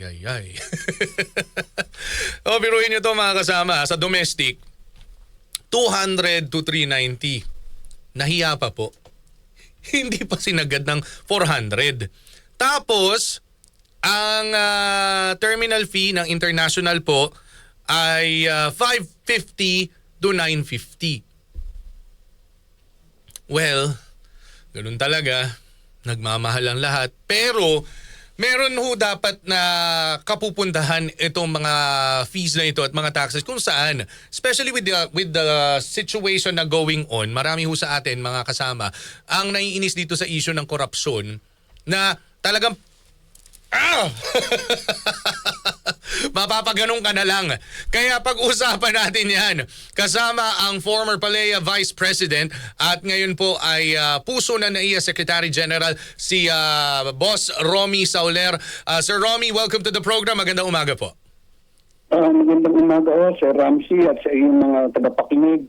Yay, yay. o, biruin nyo to mga kasama. Sa domestic, 200 to 390. Nahiya pa po. Hindi pa sinagad ng 400. Tapos, ang ah, terminal fee ng international po ay ah, 550 to 950. Well, ganun talaga. Nagmamahal ang lahat. Pero, meron ho dapat na kapupuntahan itong mga fees na ito at mga taxes kung saan, especially with the, with the situation na going on, marami ho sa atin, mga kasama, ang naiinis dito sa issue ng korupsyon na talagang Ah! Mapapaganon ka na lang. Kaya pag-usapan natin yan. Kasama ang former Palea Vice President at ngayon po ay ah, puso na naiya Secretary General si ah, Boss Romy Sauler. Ah, Sir Romy, welcome to the program. Magandang umaga po. Ah, magandang umaga o, Sir Ramsey at sa iyong mga tagapakinig.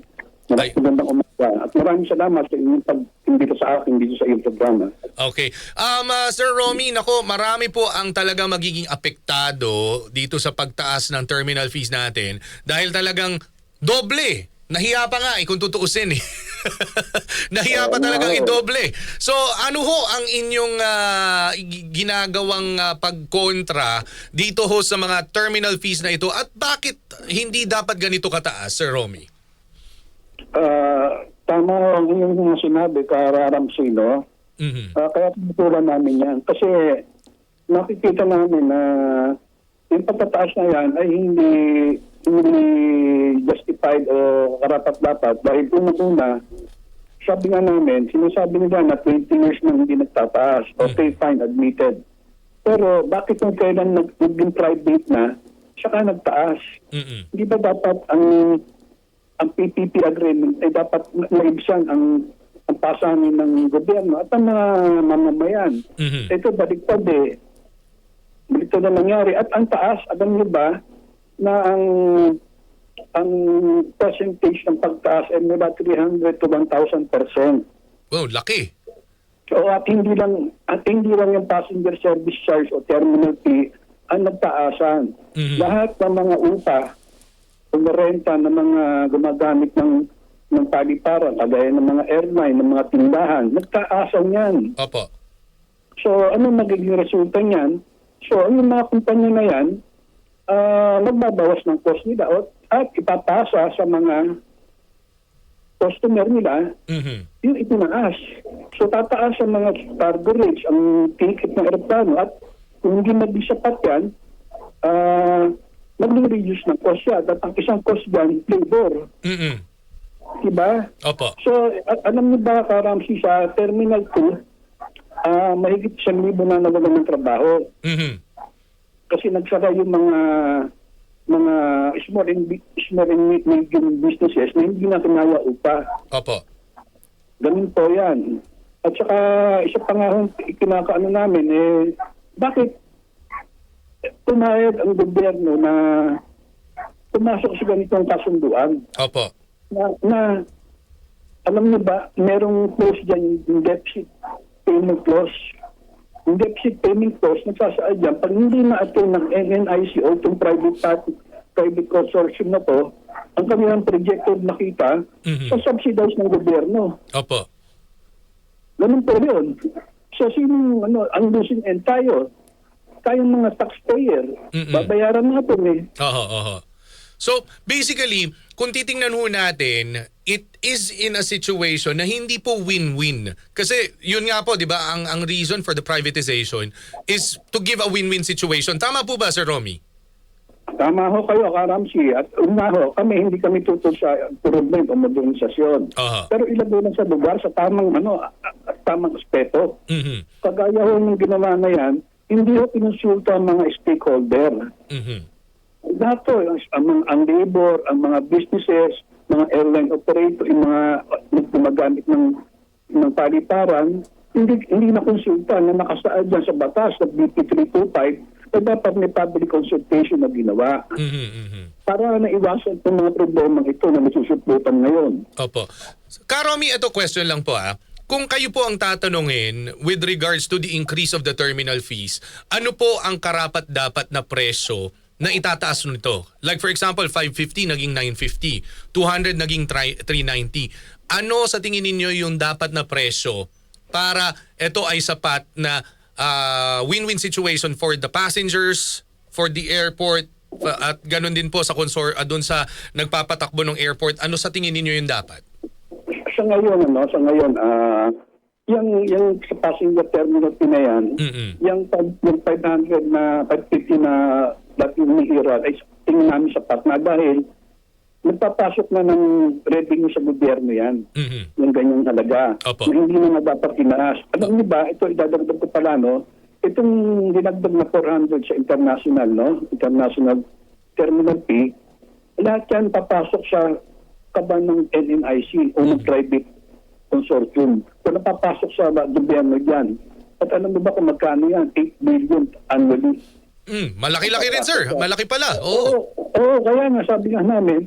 Magandang umaga. At maraming salamat sa inyong pag-imbita sa akin dito sa iyong programa. Okay. Um, ah, Sir Romy, nako, marami po ang talaga magiging apektado dito sa pagtaas ng terminal fees natin dahil talagang doble. Nahiya pa nga eh kung tutuusin eh. Nahiya pa talagang idoble. So ano ho ang inyong gi- ginagawang ah, pagkontra dito ho sa mga terminal fees na ito at bakit hindi dapat ganito kataas, Sir Romy? Ah, tama ang iyong mga sinabi, Kara Ramsey, no? Mhm. Ah, kaya tinutulan namin yan. Kasi nakikita namin na yung pagtataas na yan ay hindi hindi justified o karapat-dapat dahil unang-una, sabi nga namin, sinasabi nila na 20 years na hindi nagtataas. Okay, fine, admitted. Pero bakit kung kailan nag- naging private na, saka nagtaas? Mhm. Hindi ba dapat ang ang PPP agreement ay dapat ma- maibsan ang ang pasanin ng gobyerno at ang mga mamamayan. Mhm. Ito baliktad eh. Baliktad na nangyari. At ang taas, alam niyo ba na ang ang percentage ng pagtaas ay mula 300 to 1,000 percent. Wow, laki. So at hindi lang at hindi lang yung passenger service charge o terminal fee ang nagtaasan. Mhm. Lahat ng mga upa o renta ng mga gumagamit ng ng paliparan, kagaya ng mga airline, ng mga tindahan, nagtaasan yan. Opo. So ano magiging resulta niyan? So ang mga kumpanya na yan, ah, magbabawas ng cost nila o- at ipapasa sa mga customer nila Mhm. yung itinaas. So tataas ang mga cargo rates, ang ticket ng aeroplano at kung hindi maging sapat yan, ah mag-reduce ng cost yan. At ang isang cost dyan, labor. Mhm. Diba? Opo. So alam niyo ba, Karamsi, sa Terminal 2, ah mahigit sa libo na nawalan ng trabaho. Mhm. Kasi nagsara yung mga mga small and, big- small and medium businesses na hindi na kinaya upa. Opo. Ganun po yan. At saka isa pa nga hong kinakaano namin, eh, bakit pumayag ang gobyerno na pumasok sa ganitong kasunduan Opo. na, na alam niyo ba, merong clause dyan yung deficit payment clause. Yung deficit payment clause, nagsasaad dyan, pag hindi na-attain ng NNIC o itong private party, private consortium na to, ang kanilang projected nakita, Mhm. sa subsidize ng gobyerno. Opo. Ganun po yun. So, sino, ano, ang losing end tayo? Tayong mga taxpayer. Mm-mm. Babayaran natin eh. Oho, oho. So, basically, kung titingnan ho natin, it is in a situation na hindi po win-win. Kasi yun nga po, di ba, ang, ang reason for the privatization is to give a win-win situation. Tama po ba, Sir Romy? Tama ho kayo, Karamsi. At una ho, kami hindi kami tutol sa improvement o modernisasyon. Aha. Pero ilagay lang sa lugar sa tamang ano, a- a- tamang aspeto. Mhm. Kagaya ho ng ginawa na yan, hindi ho pinonsulta ang mga stakeholder. Mhm. Lahat po, ang, ang, mga- ang labor, ang mga businesses, mga airline operator, yung mga gumagamit ng, ng paliparan, hindi, hindi na konsulta na nakasaad dyan sa batas sa BP 325 na dapat may public consultation na ginawa Mhm, mhm. para naiwasan itong mga problema ito na nasusuputan ngayon. Opo. Karomi, ito question lang po ah. Kung kayo po ang tatanungin with regards to the increase of the terminal fees, ano po ang karapat dapat na presyo na itataas nito? Like for example, 550 naging 950, 200 naging tri- 390. Ano sa tingin ninyo yung dapat na presyo para ito ay sapat na ah, win-win situation for the passengers, for the airport, at ganun din po sa consor uh, doon sa nagpapatakbo ng airport. Ano sa tingin ninyo yung dapat? Sa ngayon, ano, sa ngayon, ah, yung, yung sa passenger terminal na yan, Mm-mm. yung, pag- yung 500 na 550 na dating nihira ay tingin namin sapat na dahil nagpapasok na ng revenue sa gobyerno yan. Mhm. Yung ganyang halaga. Opo. Na hindi na nga dapat tinaas. Alam niyo ba, ito idadagdag ko pala, no? Itong dinagdag na 400 sa international, no? International terminal fee, lahat yan papasok sa kaban ng NNIC o ng private consortium. Kung napapasok sa gobyerno dyan, at alam mo ba kung magkano yan? 8 billion annually. Mm, malaki-laki rin sir. Malaki pala. Oo, Oo. oo, kaya nga sabi nga namin,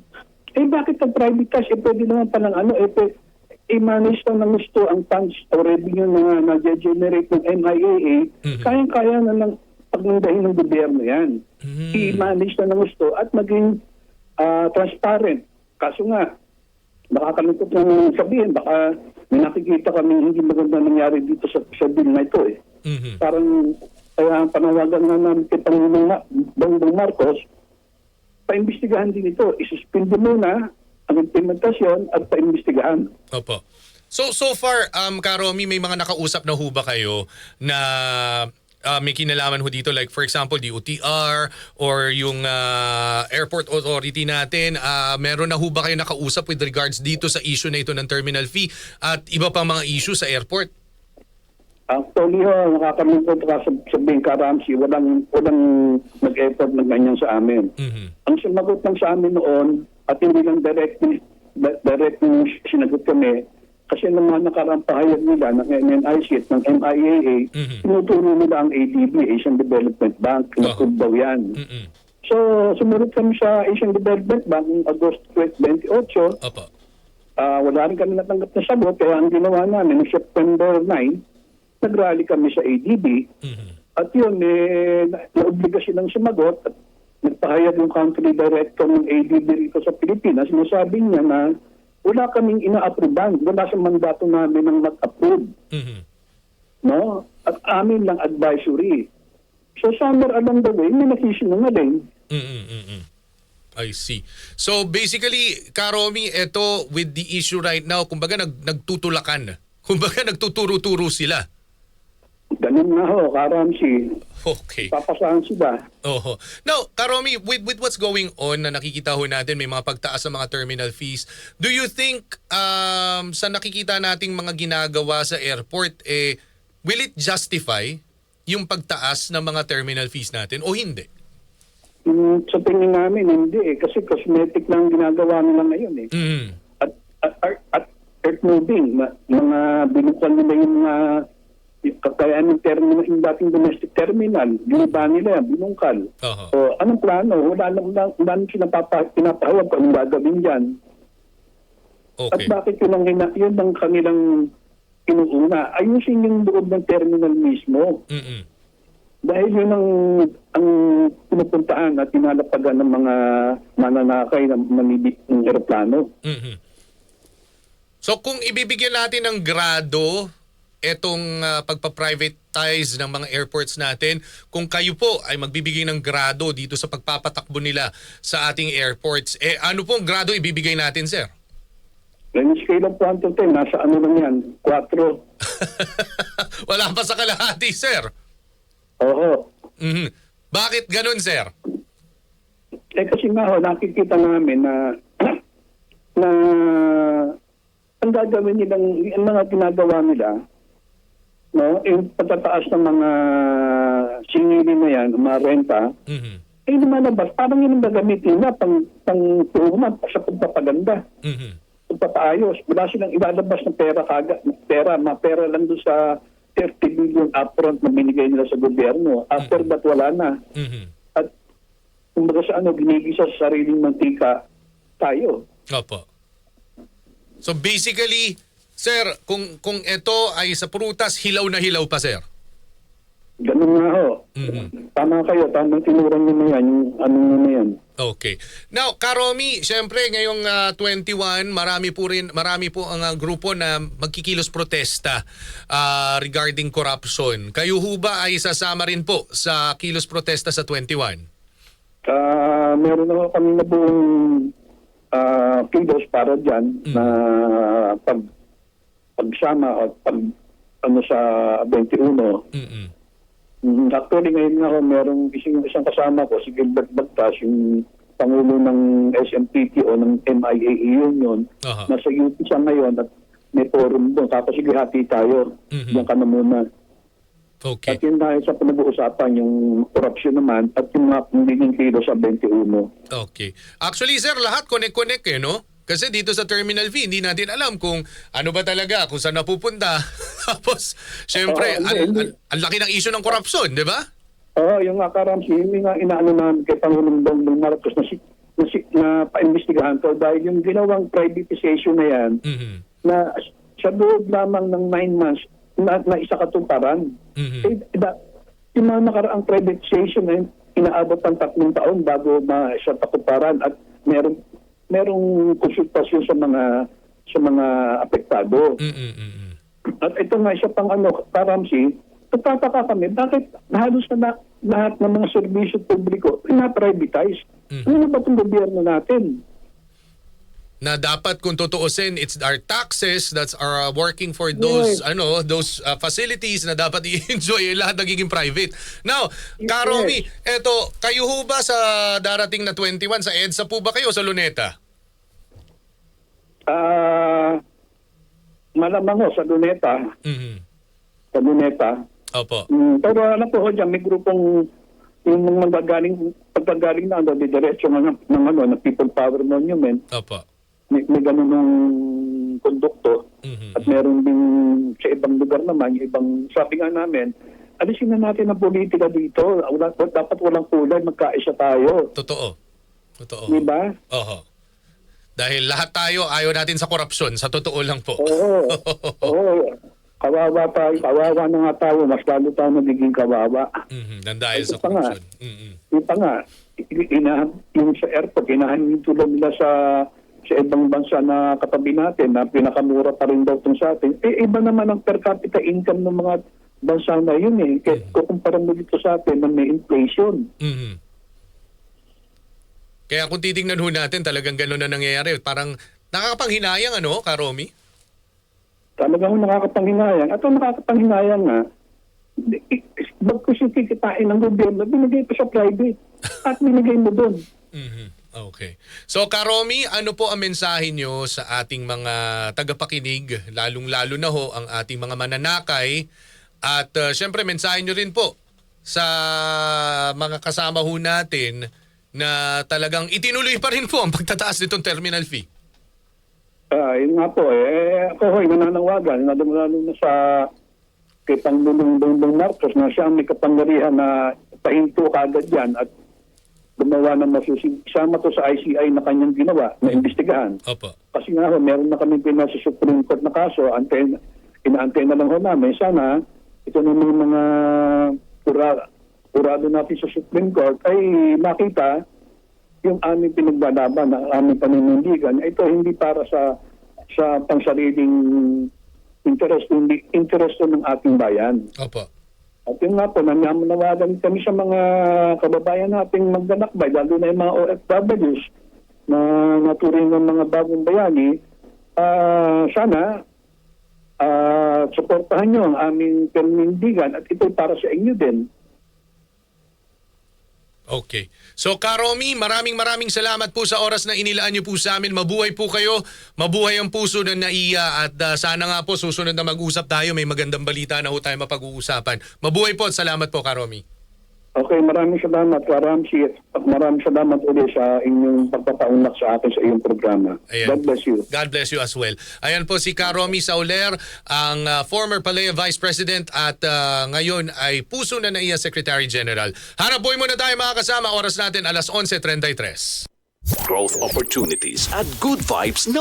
eh bakit ang privatize? Eh pwede naman palang ano, eh pwede, i-manage lang ng gusto ang funds o revenue na nag-generate ng MIAA, Mhm. kayang-kaya na lang pagnindahin ng gobyerno yan. Mhm. I-manage lang ng gusto at maging ah, transparent. Kaso nga, nakakalungkot lang sabihin, baka may nakikita kami hindi maganda nangyari dito sa, sa bill na ito eh Mhm. parang kaya ang panawagan nga namin kay Pangulong Bongbong Marcos, paimbestigahan din ito. Isuspindi muna ang implementasyon at paimbestigahan. Opo. So so far um Karomi may mga nakausap na ho ba kayo na ah, may kinalaman ho dito like for example the UTR or yung ah, airport authority natin ah, meron na ho ba kayo nakausap with regards dito sa issue na ito ng terminal fee at iba pang mga issue sa airport? Actually, ho, nakakalungkot ka sa, sabihin ka, Ramsey, walang, walang nag-effort ng ganyan sa amin. Mhm. Ang sumagot lang sa amin noon, at hindi lang direct, di- direct sinagot kami, kasi ng mga nakarampahayag nila ng MNIC at ng MIAA, Mhm. tinuturo nila ang ADB, Asian Development Bank, Oh. na daw yan. Mhm. So, sumunod kami sa Asian Development Bank noong Agosto 28. Opo. Ah, wala rin kami natanggap na sagot, kaya ang ginawa namin noong September 9, nag-rally kami sa ADB. Mhm. At yun, eh, na- naobliga silang sumagot at nagpahayag yung country director ng ADB rito sa Pilipinas. Nasabi niya na wala kaming ina-approvean. Wala sa mandato namin ng mag-approve. Mhm. No? At amin lang advisory. So somewhere along the way, may nakisinungaling. I see. So basically, Karomi, ito with the issue right now, kumbaga nag, nagtutulakan. Kumbaga nagtuturo-turo sila. Ganun nga ho, karamsi. Okay. Papasahan sila. Oho. Now, Karomi, with, with what's going on na nakikita ho natin, may mga pagtaas sa mga terminal fees, do you think um, sa nakikita nating mga ginagawa sa airport, eh, will it justify yung pagtaas ng mga terminal fees natin o hindi? Mm, sa tingin namin, hindi eh. Kasi cosmetic lang ginagawa nila ngayon eh. Mhm. At, at, at, at earth moving, mga binuksan nila yung mga yung kakayaan ng terminal, yung dating domestic terminal, ginaba nila yan, binungkal. Oho. So, anong plano? Wala lang, wala, wala nang sinapapa, pinapahawag kung anong gagawin dyan. At Okay. bakit yun ang, yun ang kanilang inuuna? Ayusin yung loob ng terminal mismo. Mhm. Dahil yun ang, ang pinupuntahan at tinalapagan ng mga mananakay na manibig ng aeroplano. Mhm. So kung ibibigyan natin ng grado etong ah, pagpa-privatize ng mga airports natin, kung kayo po ay magbibigay ng grado dito sa pagpapatakbo nila sa ating airports, eh ano pong grado ibibigay natin, sir? Yung scale of 1 to 10, nasa ano lang yan? 4. Wala pa sa kalahati, sir. Oo. Mhm. Bakit ganun, sir? Eh kasi nga ho, nakikita namin na na ang gagawin nilang, ang mga ginagawa nila, no, yung pagtataas ng mga singilin na yan, mga renta, Mhm. eh lumalabas, parang yun ang gagamitin na pang, pang tuhuman sa pagpapaganda, Mhm. pagpapaayos. Wala silang ilalabas ng pera kaga, pera, mga pera lang doon sa 30 billion upfront na binigay nila sa gobyerno. After that, wala na. Mhm. At kumbaga sa ano, ginigisa sa sariling mantika tayo. Opo. So basically, Sir, kung kung ito ay sa prutas, hilaw na hilaw pa, sir. Ganun nga ho. Mhm. Tama kayo, tamang tinuran nyo na yan, yung ano nyo na yan. Okay. Now, Karomi, syempre ngayong ah, 21, marami po rin marami po ang ah, grupo na magkikilos protesta ah, regarding corruption. Kayo ho ba ay sasama rin po sa kilos protesta sa 21? Ah, meron na kami na buong ah, kilos para dyan na pag pagsama at pag ano sa 21. Mm. Mm, Actually, ngayon nga ho, merong isang, isang kasama ko, si Gilbert Bagtas, yung Pangulo ng SMPT o ng MIAA Union. Aha. Nasa UP siya ngayon at may forum doon. Tapos sige, hati tayo. Mhm. Diyan ka na muna. Okay. At yun dahil sa pinag-uusapan, yung corruption naman at yung mga pinding kilo sa 21. Okay. Actually, sir, lahat connect-connect eh, no? Kasi dito sa Terminal V, hindi natin alam kung ano ba talaga, kung saan napupunta. Tapos, syempre, Oo, ang, ang- ang laki ng issue ng korupsyon, di ba? Oo, yung nga karamsi, yung nga inaano namin kay Pangulong Bongbong Marcos na, si, na, si, na paimbestigahan to dahil yung ginawang privatization na yan, Mhm. na sa loob lamang ng nine months, na, na isa katuparan. Mhm. Eh, da, yung mga nakaraang privatization na yun, inaabot ng tatlong taon bago ma siya patuparan at meron merong konsultasyon sa mga sa mga apektado. Mhm. At ito nga isa pang ano, Karamsi, nagtataka kami, bakit halos na, na- lahat ng mga serbisyo publiko na-privatize? Mhm. Ano ba itong gobyerno natin? Na dapat kung tutuusin it's our taxes that's are uh, working for those Yes. ano those uh, facilities na dapat i-enjoy eh, lahat nagiging private. Now, Yes. Karomi, eto kayo ho ba sa darating na 21 sa EDSA po ba kayo sa Luneta? Ah, malamang ho sa Luneta, Mhm. sa Luneta, Opo. Mm, pero alam po ho dyan, may grupong yung mga magagaling, pagkagaling na ano, diretso ng, ng, ano, ng People Power Monument, Opo. May, may ganun ng kondukto. Mhm. At meron din sa ibang lugar naman, yung ibang, sabi nga namin, alisin na natin ang politika dito. Wala, dapat walang kulay, magkaisa tayo. Totoo. Totoo. Di ba? Oho. Dahil lahat tayo ayaw natin sa korupsyon, sa totoo lang po. Oo. Oo. Kawawa tayo. Kawawa na nga tayo. Mas lalo tayo nagiging kawawa. Mhm. Nang dahil Ito sa korupsyon. Mhm. Yung pa nga, i- ina, yung sa airport, inahan tulad nila sa sa ibang bansa na katabi natin na pinakamura pa rin daw itong sa atin. Eh, iba naman ang per capita income ng mga bansa na yun eh. Kaya kukumpara mo dito sa atin na may inflation. Mhm. Kaya kung titingnan ho natin, talagang gano'n na nangyayari. Parang nakakapanghinayang ano, Karomi? Talagang nakakapanghinayang. At ang nakakapanghinayang nga, bag ko siya kikitain ng gobyerno, binigay pa sa private. At binigay mo doon. Mhm. Okay. So Karomi, ano po ang mensahe nyo sa ating mga tagapakinig, lalong-lalo na ho ang ating mga mananakay at uh, syempre mensahe nyo rin po sa mga kasama ho natin na talagang itinuloy pa rin po ang pagtataas nitong terminal fee. Ah, yun nga po, eh, ako ho'y nananawagan, lalo na sa kay Pangulong Bongbong Marcos na siya may kapangyarihan na pahinto kagad yan at gumawa ng masusig. Isama to sa ICI na kanyang ginawa, na imbestigahan. Opo. Kasi nga ho, meron na kami pinasa sa Supreme Court na kaso, anten, inaantay na lang ho namin. Sana, ito na mga mga pura, purado natin sa Supreme Court ay makita yung aming pinaglalaban, ang aming paninindigan. Ito hindi para sa sa pangsariling interest, hindi interest ng ating bayan. Opo. At yun nga po, nananawagan kami sa mga kababayan nating magdanakbay, lalo na yung mga OFWs na naturing ng mga bagong bayani. Ah, sana, ah, suportahan nyo ang aming permindigan at ito para sa inyo din. Okay. So Karomi, maraming maraming salamat po sa oras na inilaan niyo po sa amin. Mabuhay po kayo. Mabuhay ang puso ng naiya at uh, sana nga po susunod na mag-usap tayo. May magandang balita na ho tayo mapag-uusapan. Mabuhay po at salamat po Karomi. Okay, maraming salamat, Karamsi, at maraming salamat ulit sa inyong pagpapaunlak sa akin sa iyong programa. Ayan. God bless you. God bless you as well. Ayan po si Karomi Sauler, ang uh, former Palea Vice President at uh, ngayon ay puso na naiya Secretary General. Hanap boy muna tayo mga kasama. Oras natin alas 11.33. growth opportunities at good vibes na